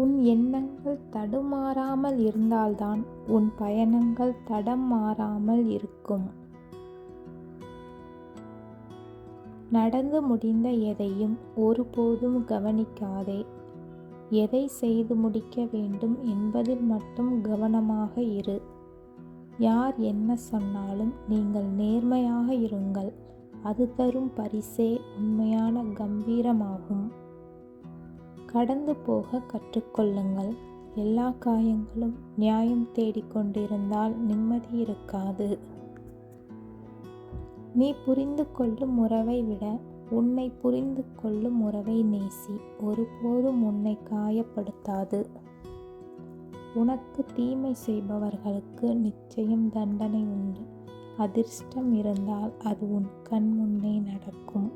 உன் எண்ணங்கள் தடுமாறாமல் இருந்தால்தான் உன் பயணங்கள் தடம் மாறாமல் இருக்கும். நடந்து முடிந்த எதையும் ஒருபோதும் கவனிக்காதே. எதை செய்து முடிக்க வேண்டும் என்பதில் மட்டும் கவனமாக இரு. யார் என்ன சொன்னாலும் நீங்கள் நேர்மையாக இருங்கள். அது தரும் பரிசே உண்மையான கம்பீரமாகும். கடந்து போக கற்றுக்கொள்ளுங்கள். எல்லா காயங்களும் நியாயம் தேடிக்கொண்டிருந்தால் நிம்மதி இருக்காது. நீ புரிந்து கொள்ளும் உறவை விட உன்னை புரிந்து கொள்ளும் உறவை நேசி. ஒருபோதும் உன்னை காயப்படுத்தாது. உனக்கு தீமை செய்பவர்களுக்கு நிச்சயம் தண்டனை உண்டு. அதிர்ஷ்டம் இருந்தால் அது உன் கண் முன்னே நடக்கும்.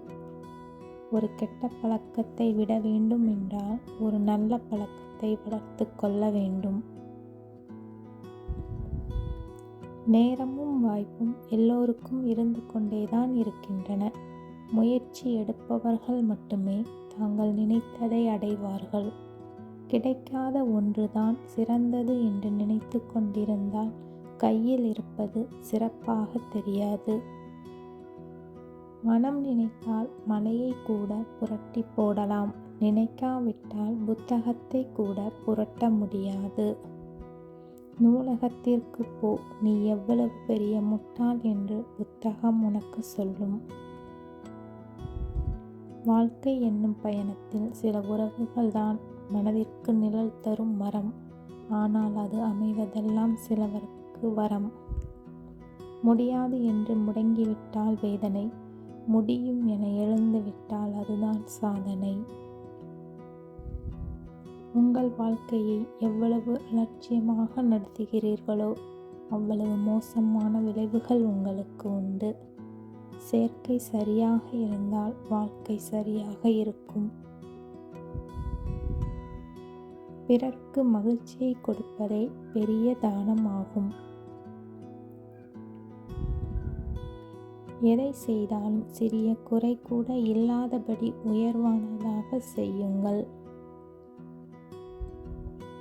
ஒரு கெட்ட பழக்கத்தை விட வேண்டும் என்றால் ஒரு நல்ல பழக்கத்தை வளர்த்து கொள்ள வேண்டும். நேரமும் வாய்ப்பும் எல்லோருக்கும் இருந்து கொண்டேதான் இருக்கின்றன. முயற்சி எடுப்பவர்கள் மட்டுமே தாங்கள் நினைத்ததை அடைவார்கள். கிடைக்காத ஒன்றுதான் சிறந்தது என்று நினைத்து கொண்டிருந்தால் கையில் இருப்பது சிறப்பாக தெரியாது. மனம் நினைத்தால் மலையை கூட புரட்டி போடலாம். நினைக்காவிட்டால் புத்தகத்தை கூட புரட்ட முடியாது. நூலகத்திற்கு போ. நீ எவ்வளவு பெரிய முட்டாள் என்று புத்தகம் உனக்கு சொல்லும். வாழ்க்கை என்னும் பயணத்தில் சில உறவுகள் தான் மனதிற்கு நிழல் தரும் மரம். ஆனால் அது அமைவதெல்லாம் சிலவருக்கு வரம். முடியாது என்று முடங்கிவிட்டால் வேதனை. முடியும் என எழுந்துவிட்டால் அதுதான் சாதனை. உங்கள் வாழ்க்கையை எவ்வளவு அலட்சியமாக நடத்துகிறீர்களோ அவ்வளவு மோசமான விளைவுகள் உங்களுக்கு உண்டு. சேர்க்கை சரியாக இருந்தால் வாழ்க்கை சரியாக இருக்கும். பிறர்க்கு மகிழ்ச்சியை கொடுப்பதே பெரிய தானம் எதை செய்தாலும் சிறிய குறை கூட இல்லாதபடி உயர்வானதாக செய்யுங்கள்.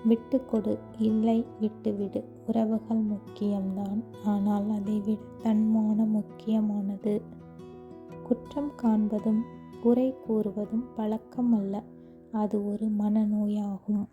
விட்டுக்கொடு. இல்லை விட்டுவிடு. உறவுகள் முக்கியம்தான். ஆனால் அதைவிட தன்மானம் முக்கியமானது. குற்றம் காண்பதும் குறை கூறுவதும் பழக்கம் அல்ல அது ஒரு மனநோயாகும்.